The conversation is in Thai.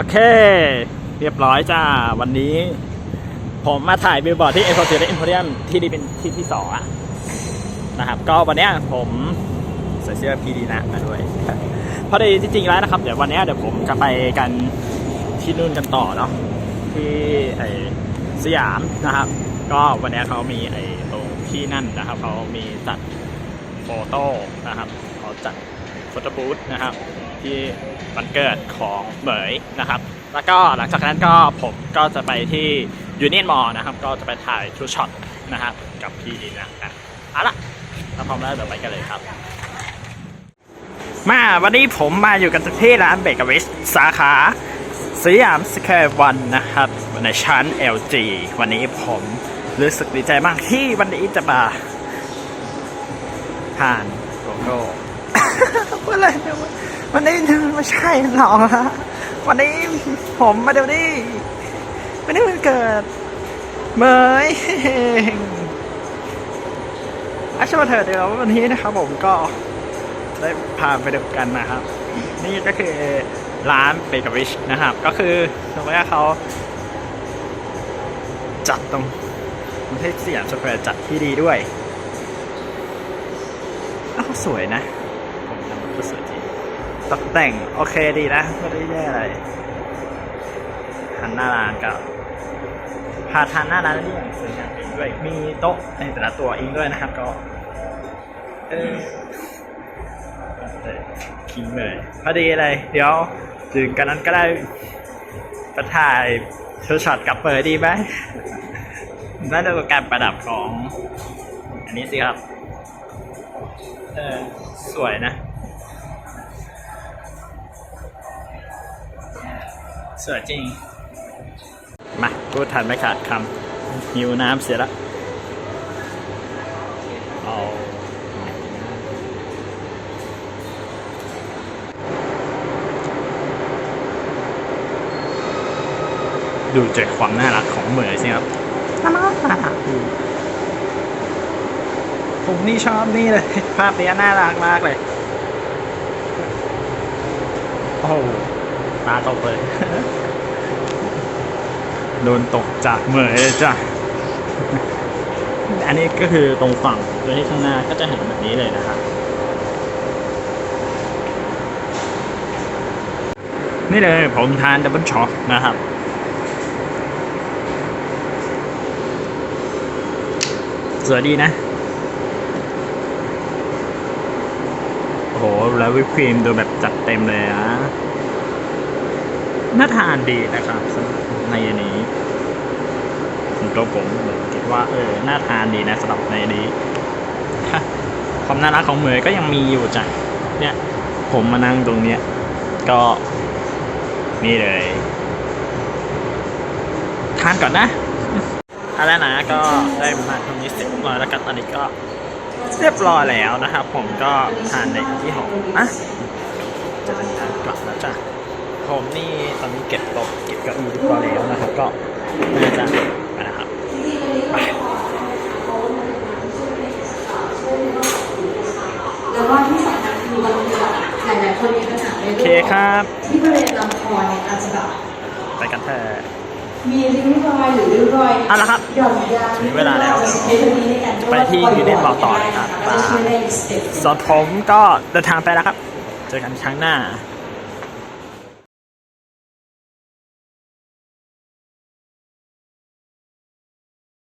โอเค เรียบร้อยจ้า วันนี้ ผมมาถ่ายบิลบอร์ดที่เอ็มพอร์ตและเอ็มพอรียมที่นี่เป็นที่ที่สองนะครับ ก็วันนี้ผมใส่เสื้อพีดีนะมาด้วย เพอดีจริงๆแล้วนะครับ เดี๋ยววันนี้เดี๋ยวผมจะไปกันที่นู่นกันต่อเนาะที่ไอสยามนะครับ ก็วันนี้เขามีไอตรงที่นั่นนะครับเขามีจัดโฟโต้นะครับเขาจัดโฟโต้บูธนะครับ ที่ วันเกิดของเหมยนะครับ แล้วก็หลังจากนั้นก็ผมก็จะไปที่ยูเนียนมอนะครับ ก็จะไปถ่ายทูช็อตนะครับกับพี่ดีนะกันเอาละถ้าพร้อมแล้วเดี๋ยวไปกันเลยครับ มาวันนี้ผมมาอยู่กันที่ร้านเบเกอรี่สาขาสยามสแควร์วันนะครับในชั้น LG วันนี้ผมรู้สึกดีใจมากที่วันนี้จะมาทานโกโก้พูดอะไรเนี่ย วันนี้ไม่ใช่หรอกนะวันนี้ผมมาเดี๋ยวนี้วันนี้มันเกิดเมยอาชมาเถิดเดี๋ยววันนี้นะครับผมก็ได้พาไปดูกันนะครับ นี่ก็คือร้านเบเกอรี่นะครับ ก็คือตรงนี้เขาจัดตรงประเทศสยามสแควร์จัดที่ดีด้วยอ้าวสวยนะ ผมยังก็สวยจริง ตกแต่งโอเคดีนะไม่ได้แย่อะไรหันหน้าร้านกับพาทานหน้าร้านนี่อย่างสวยงามด้วยมีโต๊ะในแต่ละตัวเองด้วยนะครับ ก็ เออคิงเลยพอดีเลย เดี๋ยวถึงกันนั้นก็ได้ไปถ่ายเชช็อตกับเปิดดีไหมน่าจะเป็นการประดับของ อันนี้สิครับ เออ สวยนะ วยจริง มาพูดทันไม่ขาดคำหิวน้ำเสียละเอาดูจากความน่ารักของเหมยสิครับน่ารักผมนี่ชอบนี่เลย ภาพนี้น่ารักมากเลย โอ้โห ตาตกเลย โดนตกจากเหมยเลยจ้ะ อันนี้ก็คือตรงฝั่งโดยที่ข้างหน้าก็จะเห็นแบบนี้เลยนะครับนี่เลยผมทานดับเบิลช็อคนะครับ สวยดีนะ โอ้โห แล้ววิปครีมดูแบบจัดเต็มเลยอะ น่าทานดีนะครับในอันนี้ผมตัวผมคิดว่าเออน่าทานดีนะสำหรับในอันนี้ ความน่ารักของเหมยก็ยังมีอยู่จ้ะเนี่ย ผมมานั่งตรงเนี้ยก็นี่เลยทานก่อนนะอาแล้วนะก็ได้มาตรงนี้เสร็จร้อยแล้วกันตอนนี้ก็เรียบร้อยแล้วนะครับ ผมก็ทานในที่หออะจะเดินทางกลับแล้วจ้ะ ผมนี่ตอนนี้เก็บโต๊ะเก็บเก้าอี้เรียบร้อยแล้วนะครับ ก็น่าจะไปนะครับไปแล้วก็ที่สำคัญคือบางทีแบบหลายๆคนมีปัญหาในโอเรื่เคองครับ ที่บริเวณลำคอเนี่ยอาจจะแบบไปกันเถอะ มีริ้วรอยหรือริ้วรอยเอาละครับหย่อนยานถึงเวลาแล้วใช้ตัวนี้ในการไปที่ยูเนียนบอกต่อเลยครับแล้วก็ช่วยได้อีกสเต็ปหนึ่งส่วนผมก็เดินทางไปแล้วครับ เจอกันครั้งหน้าบ